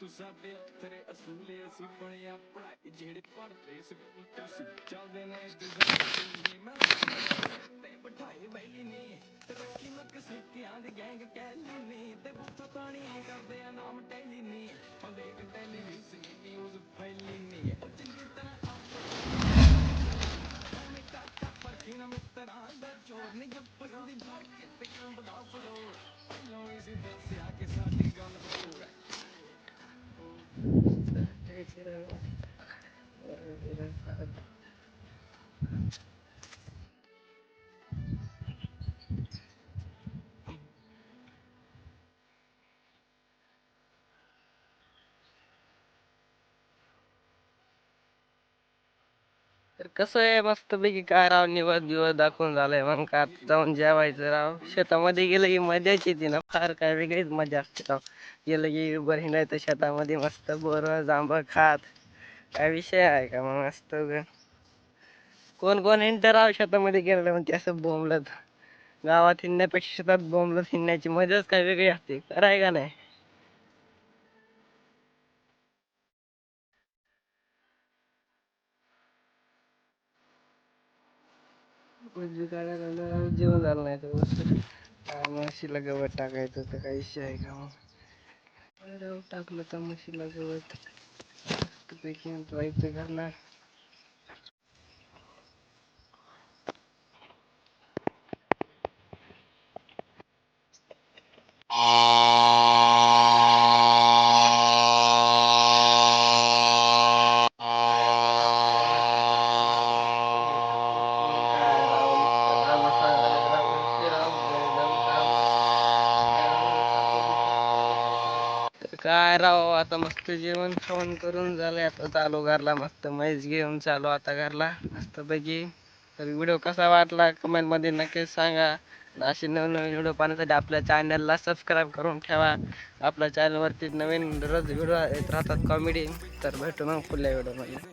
ਤੂੰ ਸਾਡੇ ਤੇਰੇ ਅਸੂਲੇ ਅਸੀਂ ਬਣੇ ਆਪਣਾ ਜਿਹੜੇ ਪੜਦੇ ਸੀ। ਤੁਸੀਂ ਚੱਲਦੇ ਨੇ ਤੇ ਮੈਂ ਤੇ ਬਿਠਾਏ ਬੈਲੀ ਨੇ ਤਰੱਕੀ ਮੱਕ ਸਿੱਕਿਆਂ ਦੇ ਗੈਂਗ ਕਹਿ ਲੈਨੇ ਤੇ ਬੁੱਤਾ ਤਾਣੀ ਕਰਦੇ ਆ ਨਾਮ ਟੈਲੀ ਨੇ। ਹੁੰਦੇ ਕਿ ਟੈਲੀ ਵੀ ਸੀ ਨਿਊਜ਼ ਫੈਲੀ ਨੇ। ਚੰਗੀ ਤਰ੍ਹਾਂ ਆਪ ਮੈਂ ਕਾਕਾ ਫਰਕੀ ਨਾ ਮਿੱਤਰਾਂ ਦਾ ਜੋਰ। ਨਹੀਂ ਜੱਪਣ ਦੀ ਬਾਕੀ ਤੇ ਕੰਮ ਬਦਾ ਫਲੋ ਪਹਿਲਾਂ ਇਸੇ ਦੱਸਿਆ ਕਿ ਸਾਡੀ ਗੱਲ ਹੋਰ ਹੈ। இருக்கிறாங்க तर कसं आहे मस्तपैकी काय राव निवड दिवस दाखवून झालंय मग का जाऊन जेवायचं राव. शेतामध्ये गेलं की मजाच येते ना. फार काय वेगळीच मजा असते राव. गेलं की बरी नाही तर शेतामध्ये मस्त बोर जांब खात. काय विषय आहे का मग मस्त कोण कोण हिंडतं राव शेतामध्ये गेलं म्हणते असं बोंबलत. गावात हिंडण्यापेक्षा शेतात बोंबलत हिंडण्याची मजाच काय वेगळी असते. कराय का नाही? म्हणजे काढायला लागल्यावर जेवण झालं नाही तर मस्त काय म्हशीला गवत टाकायचं तर काही इश्यू आहे का मग? टाकलं तर म्हशीला गवत मस्तपैकी जायचं घरला तर काय राव आता मस्त जेवण खावण करून झालंय. आता चालू घरला मस्त मैच घेऊन चालू आता घरला. मस्तपैकी. तर व्हिडिओ कसा वाटला कमेंटमध्ये नक्कीच सांगा. असे नवनवीन व्हिडिओ पाहण्यासाठी आपल्या चॅनलला सबस्क्राईब करून ठेवा. आपल्या चॅनलवरती नवीन रोज व्हिडिओ येत राहतात कॉमेडी तर भेटू मग पुढल्या व्हिडिओमध्ये.